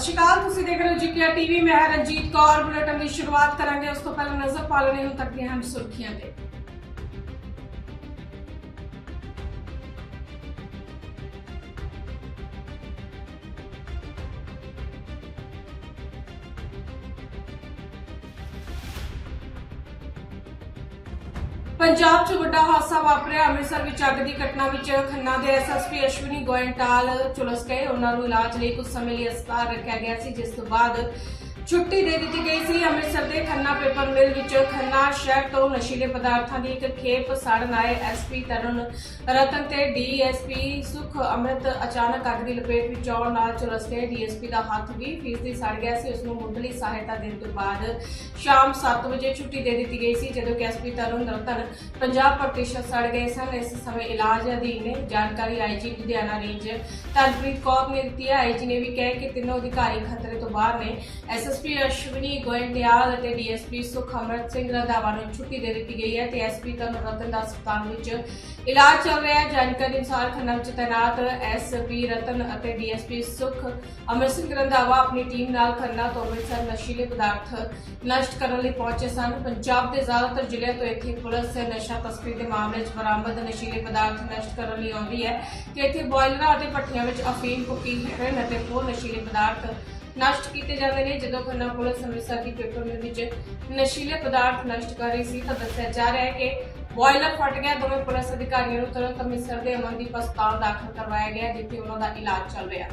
ਸਤਿ ਸ਼੍ਰੀ ਅਕਾਲ, ਤੁਸੀਂ ਦੇਖ ਰਹੇ ਹੋ ਜੀਪੀਆ ਟੀਵੀ, ਮੈਂ ਹਾਂ ਰਣਜੀਤ ਕੌਰ। ਬੁਲੇਟਨ ਦੀ ਸ਼ੁਰੂਆਤ ਕਰਾਂਗੇ, ਉਸ ਤੋਂ ਪਹਿਲਾਂ ਨਜ਼ਰ ਪਾ ਲੈਣੇ ਹੁਣ ਤੱਕ ਦੀਆਂ ਹਨ ਸੁਰਖੀਆਂ ਤੇ। ਪੰਜਾਬ 'ਚ ਵੱਡਾ ਹਾਦਸਾ ਵਾਪਰਿਆ। ਅੰਮ੍ਰਿਤਸਰ ਵਿੱਚ ਅੱਗ ਦੀ ਘਟਨਾ ਵਿੱਚ ਖੰਨਾ ਦੇ ਐਸਐਸਪੀ ਅਸ਼ਵਨੀ ਗੋਇੰਟਾਲ ਝੁਲਸ ਗਏ। ਉਹਨਾਂ ਨੂੰ ਇਲਾਜ ਲਈ ਕੁਝ ਸਮੇਂ ਲਈ ਹਸਪਤਾਲ ਰੱਖਿਆ ਗਿਆ ਸੀ, ਜਿਸ ਤੋਂ ਬਾਅਦ ਛੁੱਟੀ ਦੇ ਦਿੱਤੀ ਗਈ ਸੀ। ਅੰਮ੍ਰਿਤਸਰ ਦੇ ਖੰਨਾ ਪੇਪਰ ਮਿਲ ਵਿੱਚ ਖੰਨਾ ਸ਼ਹਿਰ ਤੋਂ ਨਸ਼ੀਲੇ ਪਦਾਰਥਾਂ ਦੀ ਇੱਕ ਖੇਪ ਸਾੜਨ ਆਏ ਐਸਪੀ ਤਰੁਣ ਰਤਨ ਤੇ ਡੀਐਸਪੀ ਸੁਖ ਅੰਮ੍ਰਿਤ ਅਚਾਨਕ ਅੱਗ ਦੀ ਲਪੇਟ ਵਿੱਚ ਆਉਣ ਨਾਲ ਝੁਲਸ ਗਏ ਡੀਐਸਪੀ ਦਾ ਹੱਥ ਵੀ ਫੀਸਦੀ ਸੜ ਗਿਆ ਸੀ। ਉਸ ਨੂੰ ਮੁੱਢਲੀ ਸਹਾਇਤਾ ਦੇਣ ਤੋਂ ਬਾਅਦ ਸ਼ਾਮ 7 ਵਜੇ ਛੁੱਟੀ ਦੇ ਦਿੱਤੀ ਗਈ ਸੀ, ਜਦੋਂ ਕਿ ਐਸਪੀ ਤਰੁਣ ਰਤਨ 50% ਸੜ ਗਏ ਸਨ। ਇਸ ਸਮੇਂ ਇਲਾਜ ਅਧੀਨ ਨੇ ਜਾਣਕਾਰੀ ਆਈਜੀ ਲੁਧਿਆਣਾ ਰੇਂਜ ਤਰਨਪ੍ਰੀਤ ਕੌਰ ਨੇ ਦਿੱਤੀ ਹੈ। ਆਈਜੀ ਨੇ ਵੀ ਕਿਹਾ ਕਿ ਤਿੰਨੋਂ ਅਧਿਕਾਰੀ ਖਤਰੇ ਤੋਂ ਬਾਹਰ ਨੇ। ਐਸਐਸਪੀ ਅਸ਼ਵਨੀ ਗੋਇੰਦਿਆਲ ਅਤੇ ਡੀਐਸਪੀ ਸੁਖ ਸਿੰਘ ਰੰਧਾਵਾ ਨੂੰ ਛੁੱਟੀ ਦੇ ਦਿੱਤੀ ਗਈ ਹੈ। ਤੇ ਐਸਪੀ ਤਰੁਣ ਰਤਨ ਦਾ ਹਸਪਤਾਲ ਵਿੱਚ ਇਲਾਜ ਚੱਲ ਰਿਹਾ ਹੈ। ਜਾਣਕਾਰੀ ਅਨੁਸਾਰ ਖੰਨਾ ਵਿੱਚ ਤੈਨਾਤ ਐਸਪੀ ਰਤਨ ਅਤੇ ਡੀਐਸਪੀ ਸੁਖ ਅਮਰ ਸਿੰਘ ਰੰਧਾਵਾ ਆਪਣੀ ਟੀਮ ਨਾਲ ਖੰਨਾ ਤੋਂ ਅੰਮ੍ਰਿਤਸਰ ਨਸ਼ੀਲੇ ਪਦਾਰਥ ਨਸ਼ਟ ਕਰਨ ਲਈ ਪਹੁੰਚੇ ਸਨ। ਪੰਜਾਬ ਦੇ ਜ਼ਿਆਦਾਤਰ ਜ਼ਿਲ੍ਹਿਆਂ ਤੋਂ ਇੱਥੇ ਪੁਲਿਸ ਨਸ਼ਾ ਤਸਕਰੀ ਦੇ ਮਾਮਲੇ 'ਚ ਬਰਾਮਦ ਨਸ਼ੀਲੇ ਪਦਾਰਥ ਨਸ਼ਟ ਕਰਨ ਲਈ ਆਉਂਦੀ ਹੈ ਤੇ ਇੱਥੇ ਬੋਇਲਰਾਂ ਅਤੇ ਭੱਠੀਆਂ ਵਿੱਚ ਅਫੀਮ ਕੁੱਕੀ ਹੈਰੋਇਨ ਅਤੇ ਹੋਰ ਨਸ਼ੀਲੇ ਪਦਾਰਥ ਨਸ਼ਟ ਕੀਤੇ ਜਾਂਦੇ ਨੇ। ਜਦੋਂ ਖੰਨਾ ਪੁਲਿਸ ਅੰਮ੍ਰਿਤਸਰ ਦੀ ਪੇਪਰ ਮਿਲ ਵਿੱਚ ਨਸ਼ੀਲੇ ਪਦਾਰਥ ਨਸ਼ਟ ਕਰ ਰਹੀ ਸੀ, ਤਾਂ ਦੱਸਿਆ ਜਾ ਰਿਹਾ ਹੈ ਕਿ ਬੋਇਲਰ ਫਟ ਗਿਆ। ਦੋਵੇਂ ਪੁਲਿਸ ਅਧਿਕਾਰੀਆਂ ਨੂੰ ਤੁਰੰਤ ਅੰਮ੍ਰਿਤਸਰ ਦੇ ਅਮਨਦੀਪ ਹਸਪਤਾਲ ਦਾਖਲ ਕਰਵਾਇਆ ਗਿਆ, ਜਿੱਥੇ ਉਹਨਾਂ ਦਾ ਇਲਾਜ ਚੱਲ ਰਿਹਾ।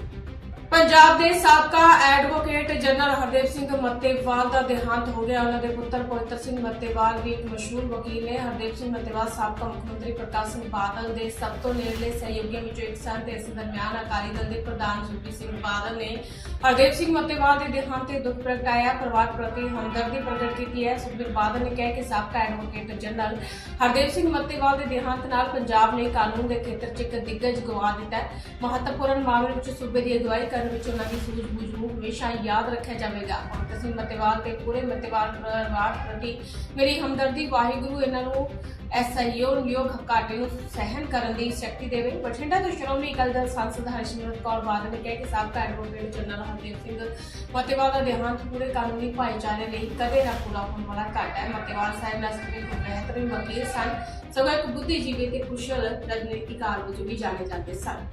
ਪੰਜਾਬ ਦੇ ਸਾਬਕਾ ਐਡਵੋਕੇਟ ਜਨਰਲ ਹਰਦੇਵ ਸਿੰਘ ਮੱਤੇਵਾਲ ਦਾ ਦੇਹਾਂਤ ਹੋ ਗਿਆ। ਉਹਨਾਂ ਦੇ ਪੁੱਤਰ ਪਵਿੱਤਰ ਸਿੰਘ ਮੱਤੇਵਾਲ ਵੀ ਇੱਕ ਮਸ਼ਹੂਰ ਵਕੀਲ ਨੇ। ਹਰਦੇਵ ਸਿੰਘ ਮੱਤੇਵਾਲ ਸਾਬਕਾ ਮੁੱਖ ਮੰਤਰੀ ਪ੍ਰਕਾਸ਼ ਸਿੰਘ ਬਾਦਲ ਦੇ ਸਭ ਤੋਂ ਨੇੜਲੇ ਸਹਿਯੋਗੀਆਂ ਵਿੱਚੋਂ ਇੱਕ ਸਨ ਤੇ ਇਸ ਦਰਮਿਆਨ ਅਕਾਲੀ ਦਲ ਦੇ ਪ੍ਰਧਾਨ ਸੁਖਬੀਰ ਸਿੰਘ ਬਾਦਲ ਨੇ ਹਰਦੇਵ ਸਿੰਘ ਮੱਤੇਵਾਲ ਦੇ ਦੇਹਾਂਤ ਤੇ ਦੁੱਖ ਪ੍ਰਗਟਾਇਆ, ਪਰਿਵਾਰ ਪ੍ਰਤੀ ਹਮਦਰਦੀ ਪ੍ਰਗਟ ਕੀਤੀ ਹੈ। ਸੁਖਬੀਰ ਬਾਦਲ ਨੇ ਕਿਹਾ ਕਿ ਸਾਬਕਾ ਐਡਵੋਕੇਟ ਜਨਰਲ ਹਰਦੇਵ ਸਿੰਘ ਮੱਤੇਵਾਲ ਦੇ ਦੇਹਾਂਤ ਨਾਲ ਪੰਜਾਬ ਨੇ ਕਾਨੂੰਨ ਦੇ ਖੇਤਰ 'ਚ ਇੱਕ ਦਿੱਗਜ ਗਵਾ ਦਿੱਤਾ ਹੈ। ਮਹੱਤਵਪੂਰਨ ਮਾਮਲੇ ਵਿੱਚ ਸੂਬੇ ਦੀ ਅਗਵਾਈ ਕਰਨ ਵਿੱਚ ਉਹਨਾਂ ਦੀ ਸੂਝ-ਬੂਝ ਨੂੰ ਹਮੇਸ਼ਾ ਯਾਦ ਰੱਖਿਆ ਜਾਵੇਗਾ। ਭਗਤ ਸਿੰਘ ਮੱਤੇਵਾਲ ਤੇ ਪੂਰੇ ਮੱਤੇਵਾਲ ਪਰਿਵਾਰ ਪ੍ਰਤੀ ਮੇਰੀ ਹਮਦਰਦੀ। ਵਾਹਿਗੁਰੂ, ਇਹਨਾਂ ਨੂੰ ਐਸਆਈਓ ਯੋਗ ਘਾਟੇ ਨੂੰ ਸਹਿਨ ਕਰਨ ਦੀ ਸ਼ਕਤੀ ਦੇਵੇ। ਬਠਿੰਡਾ ਤੋਂ ਸ਼੍ਰੋਮਣੀ ਅਕਾਲੀ ਦਲ ਸਾਂਸਦ ਹਰਸ਼ਿਮਰਤ ਕੌਰ ਬਾਦਲ ਨੇ ਕਿਹਾ ਕਿ ਸਾਬਕਾ ਐਡਵੋਕੇਟ ਜਨਰਲ ਹਰਦੇਵ ਸਿੰਘ ਮੱਤੇਵਾਲ ਦਾ ਦੇਹਾਂਤ ਪੂਰੇ ਕਾਨੂੰਨੀ ਭਾਈਚਾਰੇ ਲਈ ਕਦੇ ਨਾ ਪੂਰਾ ਹੋਣ ਵਾਲਾ ਘਾਟਾ ਹੈ। ਮਤੇਵਾਲ ਸਾਹਿਬ ਨਾਲ ਸਭੇ ਬਿਹਤਰੀਨ ਵਕੀਲ ਸਨ। ਸਗੋਂ ਇੱਕ ਬੁੱਧੀਜੀਵੀ ਤੇ ਕੁਸ਼ਲ ਰਾਜਨੀਤਿਕਾਰ ਵਜੋਂ ਵੀ ਜਾਣੇ ਜਾਂਦੇ ਸਨ।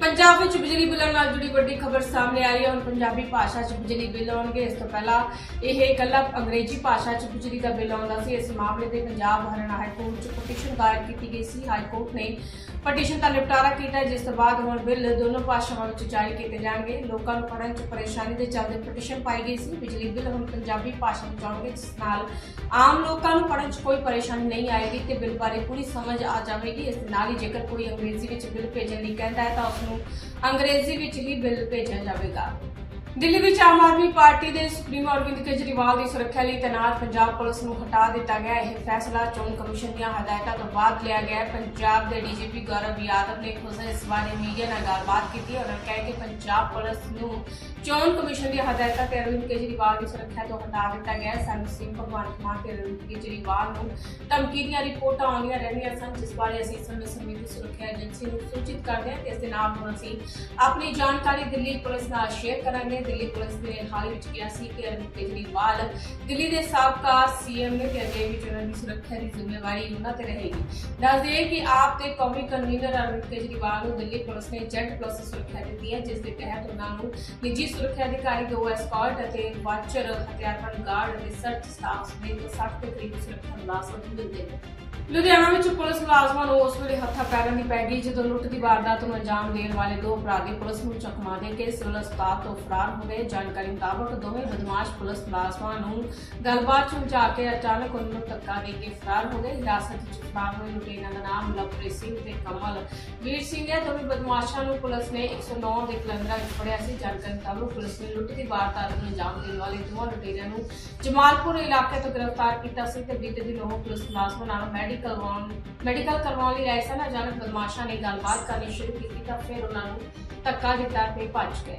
ਪੰਜਾਬ ਵਿੱਚ ਬਿਜਲੀ ਬਿੱਲਾਂ ਨਾਲ ਜੁੜੀ ਵੱਡੀ ਖਬਰ ਸਾਹਮਣੇ ਆ ਰਹੀ ਹੈ। ਹੁਣ ਪੰਜਾਬੀ ਭਾਸ਼ਾ 'ਚ ਬਿਜਲੀ ਬਿੱਲ ਆਉਣਗੇ। ਇਸ ਤੋਂ ਪਹਿਲਾਂ ਇਹ ਇਕੱਲਾ ਅੰਗਰੇਜ਼ੀ ਭਾਸ਼ਾ 'ਚ ਬਿਜਲੀ ਦਾ ਬਿੱਲ ਆਉਂਦਾ ਸੀ। ਇਸ ਮਾਮਲੇ 'ਤੇ ਪੰਜਾਬ ਹਰਿਆਣਾ ਹਾਈ ਕੋਰਟ 'ਚ ਪਟੀਸ਼ਨ ਦਾਇਰ ਕੀਤੀ ਗਈ ਸੀ। ਹਾਈ ਕੋਰਟ ਨੇ ਪਟੀਸ਼ਨ ਦਾ ਨਿਪਟਾਰਾ ਕੀਤਾ। ਜਿਸ ਤੋਂ ਬਾਅਦ ਹੁਣ ਬਿੱਲ ਦੋਨੋਂ ਭਾਸ਼ਾਵਾਂ ਵਿੱਚ ਜਾਰੀ ਕੀਤੇ ਜਾਣਗੇ। ਲੋਕਾਂ ਨੂੰ ਪੜ੍ਹਨ 'ਚ ਪਰੇਸ਼ਾਨੀ ਦੇ ਚੱਲਦੇ ਪਟੀਸ਼ਨ ਪਾਈ ਗਈ ਸੀ। ਬਿਜਲੀ ਬਿੱਲ ਹੁਣ ਪੰਜਾਬੀ ਭਾਸ਼ਾ ਵਿੱਚ ਆਉਣਗੇ, ਜਿਸ ਨਾਲ ਆਮ ਲੋਕਾਂ ਨੂੰ ਪੜ੍ਹਨ 'ਚ ਕੋਈ ਪਰੇਸ਼ਾਨੀ ਨਹੀਂ ਆਏਗੀ ਤੇ ਬਿੱਲ ਬਾਰੇ ਪੂਰੀ ਸਮਝ ਆ ਜਾਵੇਗੀ। ਇਸ ਦੇ ਨਾਲ ਹੀ ਜੇਕਰ ਕੋਈ ਅੰਗਰੇਜ਼ੀ ਵਿੱਚ ਬਿੱਲ ਭੇਜਣ ਲਈ ਕਹਿੰਦਾ ਹੈ, ਤਾਂ ਉਸ ਨੂੰ ਅੰਗਰੇਜ਼ੀ ਵਿੱਚ ਹੀ ਬਿੱਲ ਭੇਜਿਆ ਜਾਵੇਗਾ। ਦਿੱਲੀ ਵਿੱਚ ਆਮ ਆਦਮੀ ਪਾਰਟੀ ਦੇ ਸੁਪਰੀਮੋ ਅਰਵਿੰਦ ਕੇਜਰੀਵਾਲ ਦੀ ਸੁਰੱਖਿਆ ਲਈ ਤੈਨਾਤ ਪੰਜਾਬ ਪੁਲਿਸ ਨੂੰ ਹਟਾ ਦਿੱਤਾ ਗਿਆ। ਇਹ ਫੈਸਲਾ ਚੋਣ ਕਮਿਸ਼ਨ ਦੀਆਂ ਹਦਾਇਤਾਂ ਤੋਂ ਬਾਅਦ ਲਿਆ ਗਿਆ। ਪੰਜਾਬ ਦੇ ਡੀਜੀਪੀ ਗੌਰਵ ਯਾਦਵ ਨੇ ਖੁਦ ਇਸ ਬਾਰੇ ਮੀਡੀਆ ਨਾਲ ਗੱਲਬਾਤ ਕੀਤੀ ਉਹਨਾਂ ਕਿਹਾ ਕਿ ਪੰਜਾਬ ਪੁਲਿਸ ਨੂੰ ਚੋਣ ਕਮਿਸ਼ਨ ਦੀਆਂ ਹਦਾਇਤਾਂ ਤੇ ਅਰਵਿੰਦ ਕੇਜਰੀਵਾਲ ਦੀ ਸੁਰੱਖਿਆ ਤੋਂ ਹਟਾ ਦਿੱਤਾ ਗਿਆ। ਹੈ। ਸਾਨੂੰ ਸਿੰਘ ਭਗਵੰਤ ਮਾਨ ਤੇ ਅਰਵਿੰਦ ਕੇਜਰੀਵਾਲ ਨੂੰ ਧਮਕੀ ਦੀਆਂ ਰਿਪੋਰਟਾਂ ਆਉਂਦੀਆਂ ਰਹਿੰਦੀਆਂ ਸਨ, ਜਿਸ ਬਾਰੇ ਅਸੀਂ ਸਮੇਂ ਸਮੇਂ ਤੇ ਸੁਰੱਖਿਆ ਏਜੰਸੀ ਨੂੰ ਸੂਚਿਤ ਕਰਦੇ ਹਾਂ ਤੇ ਇਸ ਦੇ ਨਾਲ ਹੁਣ ਅਸੀਂ ਆਪਣੀ ਜਾਣਕਾਰੀ ਦਿੱਲੀ ਪੁਲਿਸ ਨਾਲ ਸ਼ੇਅਰ ਕਰਾਂਗੇ। ਦਿੱਲੀ ਪੁਲਿਸ ਨੇ ਹਾਲ ਵਿੱਚ ਕਿਹਾ ਸੀ ਕਿ ਅਰਵਿੰਦ ਕੇਜਰੀਵਾਲ ਦਿੱਲੀ ਦੇ ਸਾਬਕਾ ਸੀਐਮ ਨੇ ਤੇ ਅੱਗੇ ਉਹਨਾਂ ਦੀ ਸੁਰੱਖਿਆ ਦੀ ਜ਼ਿੰਮੇਵਾਰੀ ਉਹਨਾਂ ਤੇ ਰਹੇਗੀ। ਦੱਸ ਕਿ ਆਪ ਦੇ ਕੌਮੀ ਕਨਵੀਨਰ ਅਰਵਿੰਦ ਕੇਜਰੀਵਾਲ ਨੂੰ ਦਿੱਲੀ ਪੁਲਿਸ ਨੇ ਜੈਟ ਪਲੱਸ ਸੁਰੱਖਿਆ ਦਿੱਤੀ ਹੈ, ਜਿਸ ਦੇ ਤਹਿਤ ਉਹਨਾਂ ਨੂੰ ਨਿੱਜੀ ਸੁਰੱਖਿਆ ਅਧਿਕਾਰੀ ਦੋ ਐਸਕਾਰਟ ਅਤੇ ਵਾਚਰ ਹਥਿਆਰਬੰਦ ਗਾਰਡ ਅਤੇ ਸਰਚ ਸਟਾਫ ਸਮੇਤ 60 ਦੇ ਕਰੀਬ ਸੁਰੱਖਿਆ ਮੁਲਾਜ਼ਮ ਮਿਲਦੇ ਨੇ। ਲੁਧਿਆਣਾ ਵਿੱਚ ਪੁਲਿਸ ਮੁਲਾਜ਼ਮਾਂ ਨੂੰ ਉਸ ਵੇਲੇ ਹੱਥਾਂ ਪੈਰਾਂ ਦੀ ਪੈ ਗਈ ਜਦੋਂ ਲੁੱਟ ਦੀ ਵਾਰਦਾਤ ਨੂੰ ਅੰਜਾਮ ਦੇਣ ਵਾਲੇ ਦੋ ਅਪਰਾਧੀ ਪੁਲਿਸ ਨੂੰ ਚਕਮਾ ਦੇ ਕੇ ਸਿਵਲ ਹਸਪਤਾਲ ਤੋਂ ਫਰਾਰ ਹੋ ਗਏ। ਜਾਣਕਾਰੀ ਮੁਤਾਬਕ ਦੋਵੇਂ ਬਦਮਾਸ਼ ਪੁਲਿਸ ਮੁਲਾਜ਼ਮਾਂ ਨੂੰ ਗੱਲਬਾਤ 'ਚ ਕੇ ਅਚਾਨਕ ਉਹਨਾਂ ਨੂੰ ਧੱਕਾ ਦੇ ਕੇ ਫਰਾਰ ਹੋ ਗਏ। ਹਿਰਾਸਤ ਵਿੱਚ ਫਰਾਰ ਹੋਏ ਲੁਟੇਰਿਆਂ ਦਾ ਨਾਮ ਲਵਪ੍ਰੀਤ ਸਿੰਘ ਤੇ ਕਮਲ ਵੀਰ ਸਿੰਘ ਹੈ। ਦੋਵੇਂ ਬਦਮਾਸ਼ਾਂ ਨੂੰ ਪੁਲਿਸ ਨੇ 109 ਦੇ ਕਲੰਦਰਾ ਵਿੱਚ ਫੜਿਆ ਸੀ। ਜਾਣਕਾਰੀ ਮੁਤਾਬਕ ਪੁਲਿਸ ਨੇ ਲੁੱਟ ਦੀ ਵਾਰਦਾਤ ਨੂੰ ਅੰਜਾਮ ਦੇਣ ਵਾਲੇ ਦੋਵਾਂ ਲੁਟੇਰਿਆਂ ਨੂੰ ਜਮਾਲਪੁਰ ਇਲਾਕੇ ਤੋਂ ਗ੍ਰਿਫਤਾਰ ਕੀਤਾ ਸੀ ਤੇ ਬੀਤੇ ਦਿਨ ਉਹ ਪੁਲਿਸ ਮੁਲਾਜ਼ਮਾਂ ਨਾਲ ਮੈਡੀਕਲ ਕਰਵਾਉਣ ਮੈਡੀਕਲ ਕਰਵਾਉਣ ਲਈ ਆਏ ਸਨ। ਅਚਾਨਕ ਬਦਮਾਸ਼ਾਂ ਨੇ ਗੱਲਬਾਤ ਕਰਨੀ ਸ਼ੁਰੂ ਕੀਤੀ ਤਾਂ ਫਿਰ ਉਹਨਾਂ ਨੂੰ ਧੱਕਾ ਦਿੱਤਾ ਤੇ ਭੱਜ ਗਏ।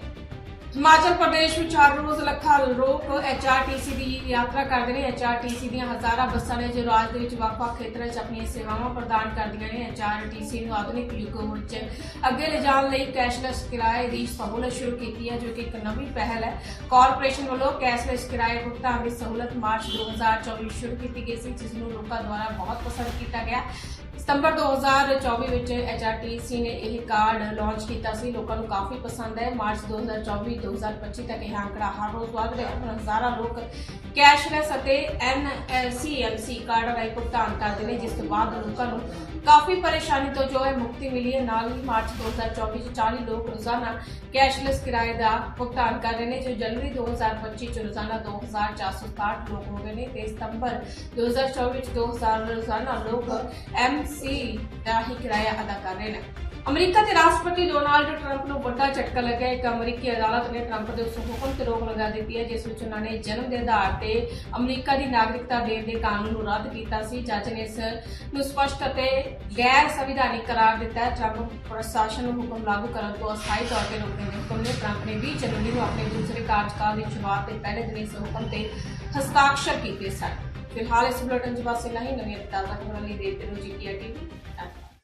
ਹਿਮਾਚਲ ਪ੍ਰਦੇਸ਼ ਵਿੱਚ ਹਰ ਰੋਜ਼ ਲੱਖਾਂ ਲੋਕ ਐਚਆਰਟੀਸੀ ਦੀ ਯਾਤਰਾ ਕਰਦੇ ਨੇ। ਐਚਆਰਟੀਸੀ ਦੀਆਂ ਹਜ਼ਾਰਾਂ ਬੱਸਾਂ ਨੇ ਜੋ ਰਾਜ ਦੇ ਵਿੱਚ ਵੱਖ-ਵੱਖ ਖੇਤਰਾਂ 'ਚ ਆਪਣੀਆਂ ਸੇਵਾਵਾਂ ਪ੍ਰਦਾਨ ਕਰਦੀਆਂ ਨੇ। ਐਚਆਰਟੀਸੀ ਨੂੰ ਆਧੁਨਿਕ ਯੁੱਗ ਵਿੱਚ ਅੱਗੇ ਲਿਜਾਣ ਲਈ ਕੈਸ਼ਲੈਸ ਕਿਰਾਏ ਦੀ ਸਹੂਲਤ ਸ਼ੁਰੂ ਕੀਤੀ ਹੈ, ਜੋ ਕਿ ਇੱਕ ਨਵੀਂ ਪਹਿਲ ਹੈ। ਕਾਰਪੋਰੇਸ਼ਨ ਵੱਲੋਂ ਕੈਸ਼ਲੈਸ ਕਿਰਾਏ ਭੁਗਤਾਨ ਦੀ ਸਹੂਲਤ ਮਾਰਚ 2024 ਵਿੱਚ ਸ਼ੁਰੂ ਕੀਤੀ ਗਈ ਸੀ, ਜਿਸ ਨੂੰ ਲੋਕਾਂ ਦੁਆਰਾ ਬਹੁਤ ਪਸੰਦ ਕੀਤਾ ਗਿਆ। ਸਤੰਬਰ 2024 ਵਿੱਚ HRTC ਨੇ ਇਹ ਕਾਰਡ ਲਾਂਚ ਕੀਤਾ ਸੀ। ਲੋਕਾਂ ਨੂੰ ਕਾਫੀ ਪਸੰਦ ਹੈ। ਮਾਰਚ 2024 2025 ਤੱਕ ਇਹ ਅੰਕੜਾ ਹਰ ਰੋਜ਼ ਵਧ ਰਿਹਾ ਹੈ। ਹਜ਼ਾਰਾਂ ਲੋਕ ਕੈਸ਼ਲੈਸ ਅਤੇ NCMC ਕਾਰਡ ਰਾਹੀਂ ਭੁਗਤਾਨ ਕਰਦੇ ਨੇ, ਜਿਸ ਤੋਂ ਬਾਅਦ ਲੋਕਾਂ ਨੂੰ ਕਾਫੀ ਪਰੇਸ਼ਾਨੀ ਤੋਂ ਜੋ ਹੈ ਮੁਕਤੀ ਮਿਲੀ ਹੈ। ਨਾਲ ਹੀ ਮਾਰਚ 2024 ਚ 40 ਲੋਕ ਰੋਜ਼ਾਨਾ ਕੈਸ਼ਲੈਸ ਕਿਰਾਏ ਦਾ ਭੁਗਤਾਨ ਕਰ ਰਹੇ ਨੇ, ਜੋ ਜਨਵਰੀ 2025 ਚ ਰੋਜ਼ਾਨਾ 2467 ਲੋਕ ਹੋ ਗਏ ਨੇ ਤੇ ਸਤੰਬਰ 2024 ਚ 2000 ਰੋਜ਼ਾਨਾ ਲੋਕ ਐਮ MC ਦਾ ਹੀ ਕਿਰਾਇਆ ਅਦਾ ਕਰ ਰਹੇ ਨੇ। ਅਮਰੀਕਾ ਦੇ ਰਾਸ਼ਟਰਪਤੀ ਡੋਨਾਲਡ ਟਰੰਪ ਨੂੰ ਵੱਡਾ ਝਟਕਾ ਲੱਗਿਆ। ਇੱਕ ਅਮਰੀਕੀ ਅਦਾਲਤ ਨੇ ਟਰੰਪ ਦੇ ਉਸ ਹੁਕਮ ਤੇ ਰੋਕ ਲਗਾ ਦਿੱਤੀ ਹੈ, ਜਿਸ ਵਿੱਚ ਉਹਨਾਂ ਨੇ ਜਨਮ ਦੇ ਆਧਾਰ ਤੇ ਅਮਰੀਕਾ ਦੀ ਨਾਗਰਿਕਤਾ ਦੇਣ ਦੇ ਕਾਨੂੰਨ ਨੂੰ ਰੱਦ ਕੀਤਾ ਸੀ। ਜੱਜ ਨੇ ਇਸ ਨੂੰ ਸਪਸ਼ਟ ਅਤੇ ਗੈਰ ਸੰਵਿਧਾਨਿਕ ਕਰਾਰ ਦਿੱਤਾ ਹੈ। ਟਰੰਪ ਪ੍ਰਸ਼ਾਸਨ ਨੂੰ ਹੁਕਮ ਲਾਗੂ ਕਰਨ ਤੋਂ ਅਸਥਾਈ ਤੌਰ ਤੇ ਰੋਕਣ ਦੇ ਹੁਕਮ ਨੇ ਟਰੰਪ ਨੇ 20 ਜਨਵਰੀ ਨੂੰ ਆਪਣੇ ਦੂਸਰੇ ਕਾਰਜਕਾਲ ਦੀ ਸ਼ੁਰੂਆਤ ਦੇ ਪਹਿਲੇ ਦਿਨ ਇਸ ਹੁਕਮ ਤੇ ਹਸਤਾਖਰ ਕੀਤੇ ਸਨ। ਫਿਲਹਾਲ ਇਸ ਬੁਲੇਟਿਨ 'ਚ ਬਸ ਇੰਨਾ ਹੀ। ਨਵੀਆਂ ਤਾਜ਼ਾ ਖਬਰਾਂ ਲਈ ਦੇਖਦੇ ਰਹੋ ਜੀ ਕੀ ਆ